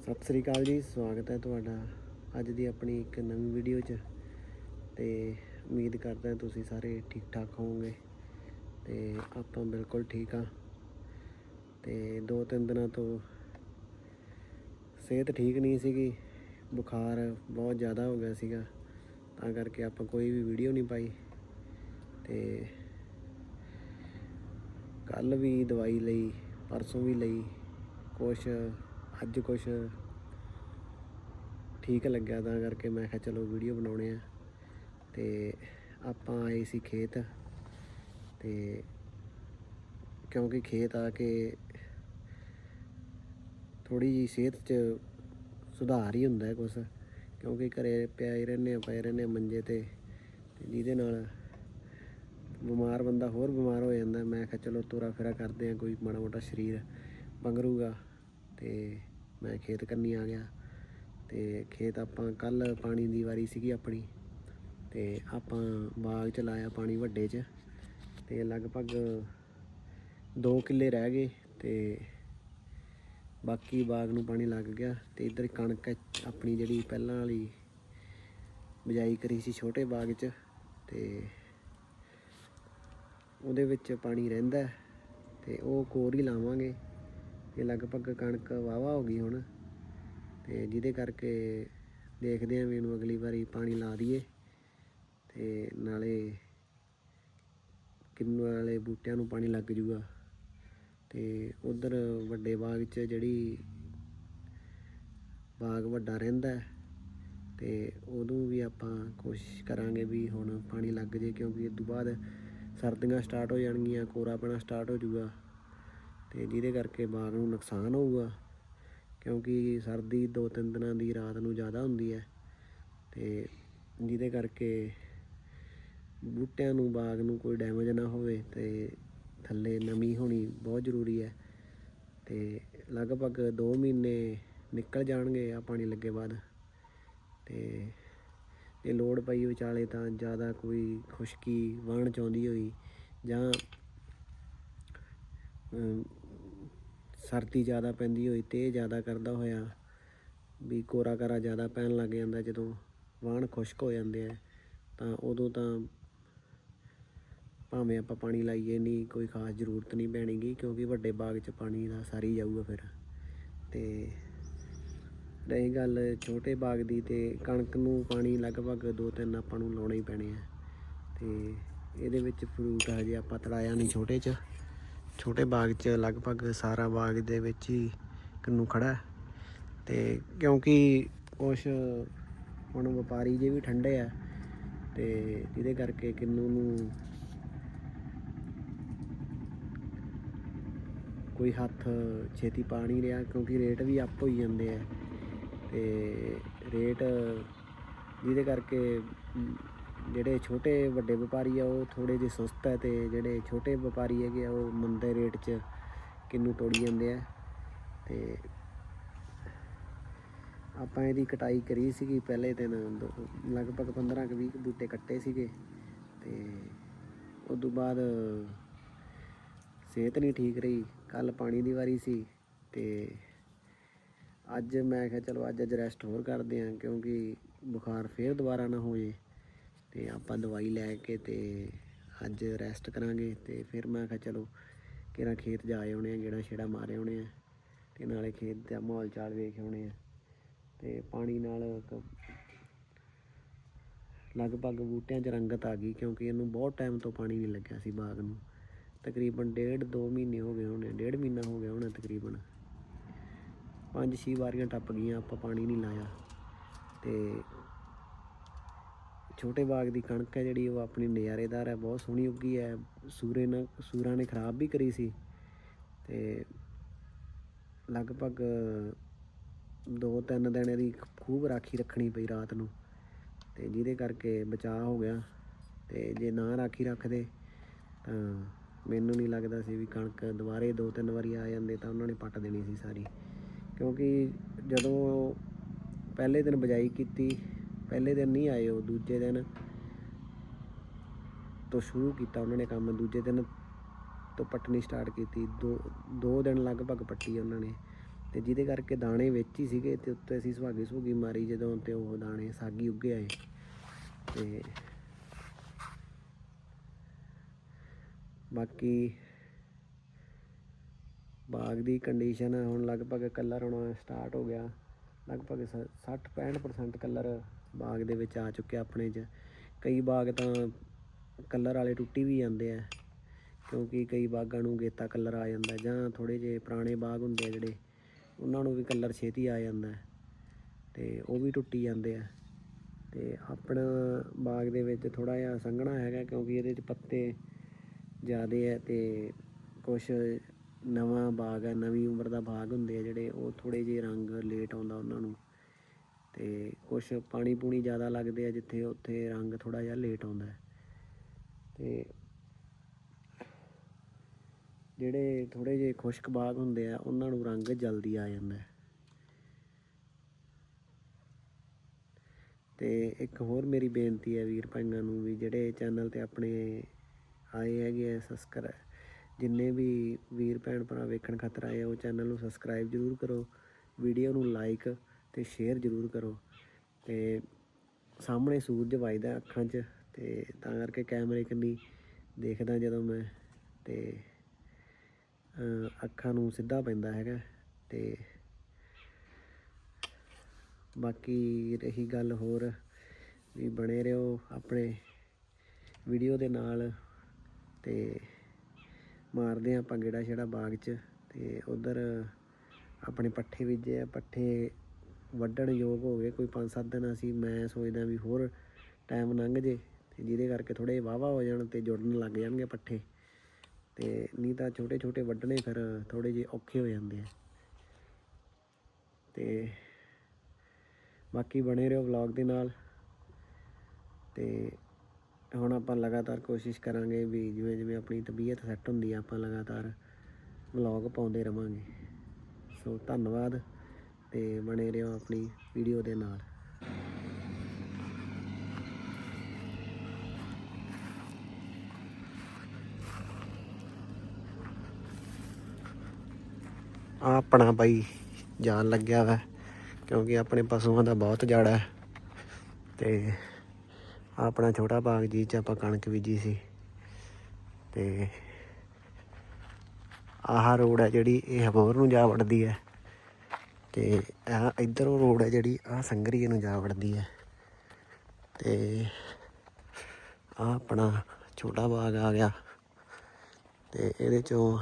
ਸਤਿ ਸ੍ਰੀ ਅਕਾਲ ਜੀ, ਸਵਾਗਤ ਹੈ ਤੁਹਾਡਾ ਅੱਜ ਦੀ ਆਪਣੀ ਇੱਕ ਨਵੀਂ ਵੀਡੀਓ 'ਚ। ਤੇ ਉਮੀਦ ਕਰਦਾ ਤੁਸੀਂ ਸਾਰੇ ਠੀਕ ਠਾਕ ਹੋਵੋਗੇ ਤੇ ਆਪਾਂ ਬਿਲਕੁਲ ਠੀਕ ਆ ਤੇ ਦੋ ਤਿੰਨ ਦਿਨਾਂ ਤੋਂ ਸਿਹਤ ਠੀਕ ਨਹੀਂ ਸੀਗੀ, ਬੁਖਾਰ ਬਹੁਤ ਜ਼ਿਆਦਾ ਹੋ ਗਿਆ ਸੀਗਾ, ਤਾਂ ਕਰਕੇ ਆਪਾਂ ਕੋਈ ਵੀ ਵੀਡੀਓ ਨਹੀਂ ਪਾਈ। ਤੇ ਕੱਲ ਵੀ ਦਵਾਈ ਲਈ, ਪਰਸੋਂ ਵੀ ਲਈ, ਕੁਛ ਅੱਜ ਕੁਛ ਠੀਕ ਲੱਗਿਆ ਤਾਂ ਕਰਕੇ ਮੈਂ ਕਿਹਾ ਚਲੋ ਵੀਡੀਓ ਬਣਾਉਣੇ ਆ। ਤੇ ਆਪਾਂ ਆਏ ਸੀ ਖੇਤ। ਤੇ ਕਿਉਂਕਿ ਖੇਤ ਆ ਕੇ ਥੋੜੀ ਜੀ ਸਿਹਤ 'ਚ ਸੁਧਾਰ ਹੀ ਹੁੰਦਾ ਹੈ ਕੁਛ। ਕਿਉਂਕਿ ਘਰੇ ਪਿਆ ਹੀ ਰਹਿੰਦੇ ਆ, ਪਏ ਰਹਿੰਦੇ ਆ ਮੰਜੇ ਤੇ। ਤੇ ਜਿਹਦੇ ਨਾਲ ਬਿਮਾਰ ਬੰਦਾ ਹੋਰ ਬਿਮਾਰ ਹੋ ਜਾਂਦਾ। ਮੈਂ ਕਿਹਾ ਚਲੋ ਤੁਰਾ ਫੇਰਾ ਕਰਦੇ ਆ, ਕੋਈ ਮਾੜਾ ਮੋਟਾ ਸਰੀਰ ਬੰਗਰੂਗਾ। ਤੇ ਮੈਂ ਖੇਤ ਕੰਨੀ ਆ ਗਿਆ ਤੇ ਖੇਤ ਆਪਾਂ ਕੱਲ ਪਾਣੀ ਦੀ ਵਾਰੀ ਸੀਗੀ ਆਪਣੀ ਤੇ ਆਪਾਂ ਬਾਗ ਚ ਲਾਇਆ ਪਾਣੀ ਵੱਡੇ ਚ ਤੇ ਲਗਭਗ 2 ਕਿੱਲੇ ਰਹਿ ਗਏ ਤੇ ਬਾਕੀ ਬਾਗ ਨੂੰ ਪਾਣੀ ਲੱਗ ਗਿਆ ਤੇ ਇੱਧਰ ਕਣਕ ਆਪਣੀ ਜਿਹੜੀ ਪਹਿਲਾਂ ਵਾਲੀ ਬਿਜਾਈ ਕਰੀ ਸੀ ਛੋਟੇ ਬਾਗ 'ਚ ਤੇ ਉਹਦੇ ਵਿੱਚ ਪਾਣੀ ਰਹਿੰਦਾ ਹੈ ਤੇ ਉਹ ਕੋਰ ਹੀ ਲਾਵਾਂਗੇ। ਤੇ ਲਗਭਗ ਕਣਕ ਵਾਵਾ ਹੋ ਗਈ ਹੁਣ। ਤੇ ਜਿਹਦੇ ਕਰਕੇ ਦੇਖਦੇ ਆਂ ਵੀ ਇਹਨੂੰ ਅਗਲੀ ਵਾਰੀ ਪਾਣੀ ਲਾ ਦਈਏ। ਤੇ ਨਾਲੇ ਕਿੰਨੂ ਵਾਲੇ ਬੂਟਿਆਂ ਨੂੰ ਪਾਣੀ ਲੱਗ ਜੂਗਾ। ਤੇ ਉਧਰ ਵੱਡੇ ਬਾਗ 'ਚ ਜਿਹੜੀ ਬਾਗ ਵੱਡਾ ਰਹਿੰਦਾ ਹੈ, ਤੇ ਉਹਨੂੰ ਵੀ ਆਪਾਂ ਕੋਸ਼ਿਸ਼ ਕਰਾਂਗੇ ਵੀ ਹੁਣ ਪਾਣੀ ਲੱਗ ਜੇ, ਕਿਉਂਕਿ ਇਸ ਤੋਂ ਬਾਅਦ ਸਰਦੀਆਂ ਸਟਾਰਟ ਹੋ ਜਾਣਗੀਆਂ, ਕੋਰਾ ਪੈਣਾ ਸਟਾਰਟ ਹੋ ਜੂਗਾ। ਤੇ ਜਿਹਦੇ ਕਰਕੇ ਬਾਗ ਨੂੰ ਨੁਕਸਾਨ ਹੋਊਗਾ, ਕਿਉਂਕਿ ਸਰਦੀ ਦੋ ਤਿੰਨ ਦਿਨਾਂ ਦੀ ਰਾਤ ਨੂੰ ਜ਼ਿਆਦਾ ਹੁੰਦੀ ਹੈ ਤੇ ਜਿਹਦੇ ਕਰਕੇ ਬੂਟਿਆਂ ਨੂੰ, ਬਾਗ ਨੂੰ ਕੋਈ ਡੈਮੇਜ ਨਾ ਹੋਵੇ ਤੇ ਥੱਲੇ ਨਮੀ ਹੋਣੀ ਬਹੁਤ ਜ਼ਰੂਰੀ ਹੈ ਤੇ ਲਗਭਗ 2 ਮਹੀਨੇ ਨਿਕਲ ਜਾਣਗੇ ਆ ਪਾਣੀ ਲੱਗੇ ਬਾਅਦ ਤੇ ਜੇ ਲੋੜ ਪਈ ਵਿਚਾਲੇ ਤਾਂ ਜ਼ਿਆਦਾ ਕੋਈ ਖੁਸ਼ਕੀ ਵਾਹਣ ਚਾਹੁੰਦੀ ਹੋਈ ਜਾਂ ਸਰਦੀ ਜ਼ਿਆਦਾ ਪੈਂਦੀ ਹੋਈ ਤੇ ਜ਼ਿਆਦਾ ਕਰਦਾ ਹੋਇਆ, ਵੀ ਕੋਰਾ ਕਰਾ ਜ਼ਿਆਦਾ ਪੈਣ ਲੱਗ ਜਾਂਦਾ ਜਦੋਂ ਵਾਹਣ ਖੁਸ਼ਕ ਹੋ ਜਾਂਦੇ ਆ ਤਾਂ ਉਦੋਂ ਤਾਂ ਭਾਵੇਂ ਆਪਾਂ ਪਾਣੀ ਲਾਈਏ ਨਹੀਂ, ਕੋਈ ਖਾਸ ਜ਼ਰੂਰਤ ਨਹੀਂ ਪੈਣੀਗੀ, ਕਿਉਂਕਿ ਵੱਡੇ ਬਾਗ 'ਚ ਪਾਣੀ ਦਾ ਸਾਰੀ ਜਾਊਗਾ ਫਿਰ। ਤੇ ਰਹੀ ਗੱਲ ਛੋਟੇ ਬਾਗ ਦੀ, ਤੇ ਕਣਕ ਨੂੰ ਪਾਣੀ ਲਗਭਗ ਦੋ ਤਿੰਨ ਆਪਾਂ ਨੂੰ ਲਾਉਣੇ ਹੀ ਪੈਣੇ ਆ ਤੇ ਇਹਦੇ ਵਿੱਚ ਫਰੂਟ ਹਜੇ ਆਪਾਂ ਤੜਾਇਆ ਨਹੀਂ ਛੋਟੇ 'ਚ। ਛੋਟੇ ਬਾਗ 'ਚ ਲਗਭਗ ਸਾਰਾ ਬਾਗ ਦੇ ਵਿੱਚ ਹੀ ਕਿੰਨੂ ਖੜਾ ਹੈ। ਤੇ ਕਿਉਂਕਿ ਕੁਛ ਹੁਣ ਵਪਾਰੀ ਜੇ ਵੀ ਠੰਡੇ ਆ, ਤੇ ਜਿਹਦੇ ਕਰਕੇ ਕਿੰਨੂ ਨੂੰ ਕੋਈ ਹੱਥ ਛੇਤੀ ਪਾ ਨਹੀਂ ਰਿਹਾ, ਕਿਉਂਕਿ ਰੇਟ ਵੀ ਅੱਪ ਹੋਈ ਜਾਂਦੇ ਆ ਤੇ ਰੇਟ ਜਿਹਦੇ ਕਰਕੇ ਜਿਹੜੇ ਛੋਟੇ ਵੱਡੇ ਵਪਾਰੀ ਆ, ਉਹ ਥੋੜੇ ਜਿਹੇ ਸੁਸਤ ਹੈ ਤੇ ਜਿਹੜੇ ਛੋਟੇ ਵਪਾਰੀ ਹੈਗੇ ਆ, ਉਹ ਮੰਦੇ ਰੇਟ 'ਚ ਕਿੰਨੂ ਤੋੜੀ ਜਾਂਦੇ ਆ। ਤੇ ਆਪਾਂ ਇਹਦੀ ਕਟਾਈ ਕਰੀ ਸੀਗੀ ਪਹਿਲੇ ਦਿਨ, ਦੋ- ਲਗਭਗ 15 ਕੁ 20 ਬੂਟੇ ਕੱਟੇ ਸੀਗੇ ਤੇ ਉਸ ਤੋਂ ਬਾਅਦ ਸਿਹਤ ਨਹੀਂ ਠੀਕ ਰਹੀ, ਕੱਲ ਪਾਣੀ ਦੀ ਵਾਰੀ ਸੀ ਤੇ ਅੱਜ ਮੈਂ ਕਿਹਾ ਚਲੋ ਅੱਜ ਅੱਜ ਰੈਸਟ ਹੋਰ ਕਰਦੇ ਆਂ ਕਿਉਂਕਿ ਬੁਖਾਰ ਫੇਰ ਦੁਬਾਰਾ ਨਾ ਹੋ ਜੇ ਤੇ ਆਪਾਂ ਦਵਾਈ ਲੈ ਕੇ ਤੇ ਅੱਜ ਰੈਸਟ ਕਰਾਂਗੇ ਤੇ ਫਿਰ ਮੈਂ ਕਿਹਾ ਚਲੋ ਕਿਹੜਾ ਖੇਤ ਜਾ ਆਉਣੇ ਆ ਜਿਹੜਾ ਛੇੜਾ ਮਾਰੇ ਆਉਣੇ ਆ ਤੇ ਨਾਲੇ ਖੇਤ ਦਾ ਮਾਹੌਲ ਚਾਲ ਵੇਖ ਆਉਣੇ ਆ ਤੇ ਪਾਣੀ ਨਾਲ ਕ- ਲਗਭਗ ਬੂਟਿਆਂ 'ਚ ਰੰਗਤ ਆ ਗਈ ਕਿਉਂਕਿ ਇਹਨੂੰ ਬਹੁਤ ਟਾਈਮ ਤੋਂ ਪਾਣੀ ਨਹੀਂ ਲੱਗਿਆ ਸੀ ਬਾਗ ਨੂੰ। ਤਕਰੀਬਨ ਡੇਢ ਦੋ ਮਹੀਨੇ ਹੋ ਗਏ ਹੋਣੇ ਡੇਢ ਮਹੀਨਾ ਹੋ ਗਿਆ ਹੋਣਾ ਤਕਰੀਬਨ। ਪੰਜ ਛੇ ਵਾਰੀਆਂ ਟੱਪ ਗਈਆਂ, ਆਪਾਂ ਪਾਣੀ ਨਹੀਂ ਲਾਇਆ ਤੇ ਛੋਟੇ ਬਾਗ ਦੀ ਕਣਕ ਹੈ ਜਿਹੜੀ, ਉਹ ਆਪਣੀ ਨਜ਼ਾਰੇਦਾਰ ਹੈ, ਬਹੁਤ ਸੋਹਣੀ ਉੱਗੀ ਹੈ। ਸੂਰੇ ਨੇ, ਸੂਰਾਂ ਨੇ ਖਰਾਬ ਵੀ ਕਰੀ ਸੀ ਤੇ ਲਗਭਗ ਦੋ ਤਿੰਨ ਦਿਨ ਇਹਦੀ ਖੂਬ ਰਾਖੀ ਰੱਖਣੀ ਪਈ ਰਾਤ ਨੂੰ ਤੇ ਜਿਹਦੇ ਕਰਕੇ ਬਚਾਅ ਹੋ ਗਿਆ ਤੇ ਜੇ ਨਾ ਰਾਖੀ ਰੱਖਦੇ ਤਾਂ ਮੈਨੂੰ ਨਹੀਂ ਲੱਗਦਾ ਸੀ ਵੀ ਕਣਕ ਦੁਬਾਰੇ ਦੋ ਤਿੰਨ ਵਾਰੀ ਆ ਜਾਂਦੇ ਤਾਂ ਉਹਨਾਂ ਨੇ ਪੱਟ ਦੇਣੀ ਸੀ ਸਾਰੀ। ਕਿਉਂਕਿ ਜਦੋਂ ਪਹਿਲੇ ਦਿਨ ਬਜਾਈ ਕੀਤੀ ਪਹਿਲੇ ਦਿਨ ਨਹੀਂ ਆਏ ਉਹ, ਦੂਜੇ ਦਿਨ ਤੋਂ ਸ਼ੁਰੂ ਕੀਤਾ ਉਹਨਾਂ ਨੇ ਕੰਮ, ਦੂਜੇ ਦਿਨ ਤੋਂ ਪੱਟਣੀ ਸਟਾਰਟ ਕੀਤੀ। ਦੋ ਦੋ ਦਿਨ ਲਗਭਗ ਪੱਟੀ ਉਹਨਾਂ ਨੇ ਤੇ ਜਿਹਦੇ ਕਰਕੇ ਦਾਣੇ ਵਿੱਚ ਹੀ ਸੀਗੇ ਤੇ ਉੱਤੇ ਅਸੀਂ ਸੁਹਾਗੀ ਸੁਹਾਗੀ ਮਾਰੀ ਜਦੋਂ ਤੇ ਉਹ ਦਾਣੇ ਸਾਗੀ ਉੱਗੇ ਆਏ ਤੇ ਬਾਕੀ ਬਾਗ ਦੀ ਕੰਡੀਸ਼ਨ ਹੁਣ ਲਗਭਗ ਕਲਰ ਹੋਣਾ ਸਟਾਰਟ ਹੋ ਗਿਆ। ਲਗਭਗ 60-65% ਕਲਰ ਬਾਗ ਦੇ ਵਿੱਚ ਆ ਚੁੱਕਿਆ ਆਪਣੇ 'ਚ। ਕਈ ਬਾਗ ਤਾਂ ਕਲਰ ਵਾਲੇ ਟੁੱਟੀ ਵੀ ਜਾਂਦੇ ਆ, ਕਿਉਂਕਿ ਕਈ ਬਾਗਾਂ ਨੂੰ ਗੇਤਾ ਕਲਰ ਆ ਜਾਂਦਾ, ਜਾਂ ਥੋੜੇ ਜਿਹੇ ਪੁਰਾਣੇ ਬਾਗ ਹੁੰਦੇ ਆ ਜਿਹੜੇ, ਉਹਨਾਂ ਨੂੰ ਵੀ ਕਲਰ ਛੇਤੀ ਆ ਜਾਂਦਾ ਹੈ, ਤੇ ਉਹ ਵੀ ਟੁੱਟੀ ਜਾਂਦੇ ਆ। ਤੇ ਆਪਣਾ ਬਾਗ ਦੇ ਵਿੱਚ ਥੋੜਾ ਜਿਹਾ ਸੰਘਣਾ ਹੈਗਾ, ਕਿਉਂਕਿ ਇਹਦੇ 'ਚ ਪੱਤੇ ਜ਼ਿਆਦੇ ਹੈ ਤੇ ਕੁਝ ਨਵਾਂ ਬਾਗ ਹੈ ਨਵੀਂ ਉਮਰ ਦਾ ਬਾਗ ਹੁੰਦੇ ਆ ਜਿਹੜੇ, ਉਹ ਥੋੜੇ ਜਿਹੇ ਰੰਗ ਲੇਟ ਆਉਂਦਾ ਉਹਨਾਂ ਨੂੰ। ਤੇ ਕੁਛ ਪਾਣੀ ਪੂਣੀ ਜ਼ਿਆਦਾ ਲੱਗਦੇ ਆ ਜਿੱਥੇ ਉੱਥੇ ਰੰਗ ਥੋੜਾ ਜਿਹਾ ਲੇਟ ਆਉਂਦਾ ਹੈ। ਤੇ ਜਿਹੜੇ ਥੋੜੇ ਜਿਹੇ ਖੁਸ਼ਕ ਬਾਗ ਹੁੰਦੇ ਆ, ਉਹਨਾਂ ਨੂੰ ਰੰਗ ਜਲਦੀ ਆ ਜਾਂਦਾ ਹੈ। ਤੇ ਇੱਕ ਹੋਰ ਮੇਰੀ ਬੇਨਤੀ ਹੈ ਵੀਰ ਭਾਈਆਂ ਨੂੰ ਵੀ, ਜਿਹੜੇ ਚੈਨਲ ਤੇ ਆਪਣੇ ਆਏ ਹੈਗੇ ਆ ਸਬਸਕ੍ਰਾਈਬ ਜਿੰਨੇ ਵੀ ਵੀਰ ਭੈਣ ਭਰਾ ਵੇਖਣ ਖਾਤਰ ਆਏ ਆ, ਉਹ ਚੈਨਲ ਨੂੰ ਸਬਸਕ੍ਰਾਈਬ ਜਰੂਰ ਕਰੋ। ਵੀਡੀਓ ਨੂੰ ਲਾਈਕ ਤੇ ਸ਼ੇਅਰ ਜਰੂਰ ਕਰੋ ਤੇ ਸਾਹਮਣੇ ਸੂਰਜ ਵਜਦਾ ਅੱਖਾਂ 'ਚ ਤੇ ਤਾਂ ਕਰਕੇ ਕੈਮਰੇ ਕੰਨੀ ਦੇਖਦਾ ਜਦੋਂ ਮੈਂ ਤੇ ਅੱਖਾਂ ਨੂੰ ਸਿੱਧਾ ਪੈਂਦਾ ਹੈਗਾ ਤੇ ਬਾਕੀ ਰਹੀ ਗੱਲ ਹੋਰ ਵੀ ਬਣੇ ਰਹੋ ਆਪਣੇ ਵੀਡੀਓ ਦੇ ਨਾਲ ਤੇ ਮਾਰਦੇ ਹਾਂ ਆਪਾਂ ਗੇੜਾ ਛੇੜਾ ਬਾਗ 'ਚ ਤੇ ਉਧਰ ਆਪਣੇ ਪੱਠੇ ਬੀਜੇ ਆ, ਪੱਠੇ ਵੱਢਣ ਯੋਗ ਹੋ ਗਏ, ਕੋਈ 5-7 ਦਿਨ ਅਸੀਂ, ਮੈਂ ਸੋਚਦਾ ਵੀ ਹੋਰ ਟਾਈਮ ਲੰਘ ਜੇ ਤੇ ਜਿਹਦੇ ਕਰਕੇ ਥੋੜੇ ਵਾਵਾ ਹੋ ਜਾਣ ਤੇ ਜੁੜਨ ਲੱਗ ਜਾਣਗੇ ਪੱਠੇ। ਤੇ ਨਹੀਂ ਤਾਂ ਛੋਟੇ ਛੋਟੇ ਵੱਢਣੇ ਫਿਰ ਥੋੜੇ ਜਿਹੇ ਔਖੇ ਹੋ ਜਾਂਦੇ ਆ। ਤੇ ਬਾਕੀ ਬਣੇ ਰਹੋ ਵਲੌਗ ਦੇ ਨਾਲ। ਤੇ ਹੁਣ ਆਪਾਂ ਲਗਾਤਾਰ ਕੋਸ਼ਿਸ਼ ਕਰਾਂਗੇ ਵੀ ਜਿਵੇਂ ਜਿਵੇਂ ਆਪਣੀ ਤਬੀਅਤ ਸੈੱਟ ਹੁੰਦੀ ਆ, ਆਪਾਂ ਲਗਾਤਾਰ ਵਲੌਗ ਪਾਉਂਦੇ ਰਵਾਂਗੇ। ਸੋ ਧੰਨਵਾਦ। ਤੇ ਬਣੇ ਰਹੋ ਆਪਣੀ ਵੀਡੀਓ ਦੇ ਨਾਲ। ਆਪਣਾ ਬਾਈ ਜਾਣ ਲੱਗਿਆ ਵਾ, ਕਿਉਂਕਿ ਆਪਣੇ ਪਸ਼ੂਆਂ ਦਾ ਬਹੁਤ ਜਾੜਾ ਹੈ। ਤੇ ਆਪਣਾ ਛੋਟਾ ਬਾਗ ਜੀ ਚ ਆਪਾਂ ਕਣਕ ਬੀਜੀ ਸੀ। ਤੇ ਆਹ ਰੋਡ ਹੈ ਜਿਹੜੀ, ਇਹ ਹਬੋਰ ਨੂੰ ਜਾ ਵੜਦੀ ਹੈ। ਤੇ ਆ ਇਧਰੋਂ ਰੋਡ ਹੈ ਜਿਹੜੀ ਆ ਸੰਗਰੀਏ ਨੂੰ ਜਾ ਵੜਦੀ ਹੈ। ਤੇ ਆ ਆਪਣਾ ਛੋਟਾ ਬਾਗ ਆ ਗਿਆ। ਤੇ ਇਹਦੇ ਚੋਂ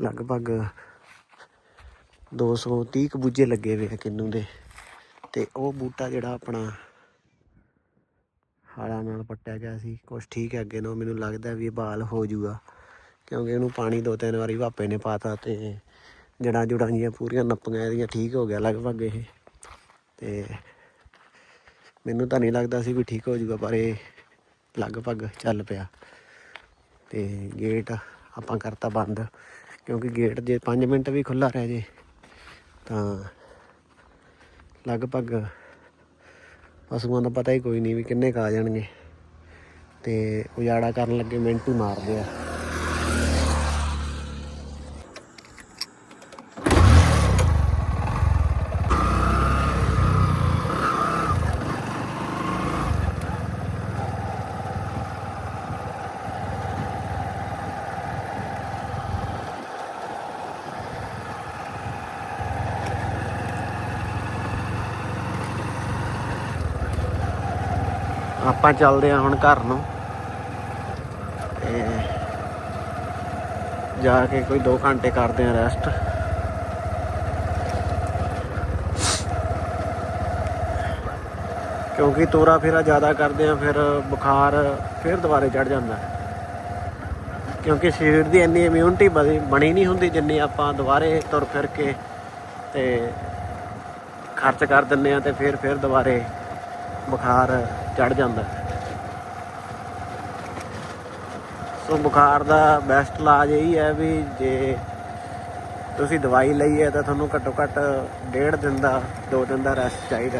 ਲਗਭਗ 230 ਕੁ ਬੂਝੇ ਲੱਗੇ ਹੋਏ ਆ ਕਿੰਨੂ ਦੇ। ਤੇ ਉਹ ਬੂਟਾ ਜਿਹੜਾ ਆਪਣਾ ਹਾਲਾਂ ਨਾਲ ਪੱਟਿਆ ਗਿਆ ਸੀ। ਕੁਛ ਠੀਕ ਹੈ ਅੱਗੇ ਨੂੰ ਮੈਨੂੰ ਲੱਗਦਾ ਵੀ ਇਹ ਬਾਲ ਹੋ ਜੂਗਾ। ਕਿਉਂਕਿ ਇਹਨੂੰ ਪਾਣੀ ਦੋ ਤਿੰਨ ਵਾਰੀ ਭਾਪੇ ਨੇ ਪਾਤਾ ਤੇ ਜੜਾਂ ਜੁੜਾਂ ਜੀਆਂ ਪੂਰੀਆਂ ਨੱਪੀਆਂ ਇਹਦੀਆਂ ਠੀਕ ਹੋ ਗਿਆ ਲਗਭਗ ਇਹ। ਤੇ ਮੈਨੂੰ ਤਾਂ ਨਹੀਂ ਲੱਗਦਾ ਸੀ ਵੀ ਠੀਕ ਹੋ ਜਾਊਗਾ, ਪਰ ਇਹ ਲਗਭਗ ਚੱਲ ਪਿਆ। ਤੇ ਗੇਟ ਆਪਾਂ ਕਰਤਾ ਬੰਦ, ਕਿਉਂਕਿ ਗੇਟ ਜੇ 5 ਮਿੰਟ ਵੀ ਖੁੱਲਾ ਰਹਿ ਜੇ, ਤਾਂ ਲਗਭਗ ਪਸ਼ੂਆਂ ਦਾ ਪਤਾ ਹੀ ਕੋਈ ਨਹੀਂ ਵੀ ਕਿੰਨੇ ਕੁ ਆ ਜਾਣਗੇ। ਤੇ ਉਜਾੜਾ ਕਰਨ ਲੱਗੇ ਮਿੰਟ ਹੀ ਮਾਰਦੇ ਆ। ਆਪਾਂ ਚੱਲਦੇ ਆ ਹੁਣ ਘਰ ਨੂੰ। ਤੇ ਜਾ ਕੇ ਕੋਈ 2 ਘੰਟੇ ਕਰਦੇ ਆ ਰੈਸਟ ਕਿਉਂਕਿ ਤੋਰਾ ਫੇਰਾ ਜ਼ਿਆਦਾ ਕਰਦੇ ਆ ਫਿਰ ਬੁਖਾਰ ਫਿਰ ਦੁਬਾਰੇ ਚੜ ਜਾਂਦਾ। ਕਿਉਂਕਿ ਸਰੀਰ ਦੀ ਇੰਨੀ ਇਮਿਊਨਿਟੀ ਬਣੀ ਨਹੀਂ ਹੁੰਦੀ ਜਿੰਨੀ ਆਪਾਂ ਦੁਬਾਰੇ ਤੁਰ ਫਿਰ ਕੇ ਤੇ ਖਰਚ ਕਰ ਦਿੰਨੇ ਆ ਤੇ ਫਿਰ ਫਿਰ ਦੁਬਾਰੇ ਬੁਖਾਰ ਚੜ ਜਾਂਦਾ। ਸੋ ਬੁਖਾਰ ਦਾ ਬੈਸਟ ਇਲਾਜ ਇਹੀ ਹੈ ਵੀ ਜੇ ਤੁਸੀਂ ਦਵਾਈ ਲਈ ਹੈ ਤਾਂ ਤੁਹਾਨੂੰ ਘੱਟੋ ਘੱਟ ਡੇਢ ਦਿਨ ਦਾ, ਦੋ ਦਿਨ ਦਾ ਰੈਸਟ ਚਾਹੀਦਾ।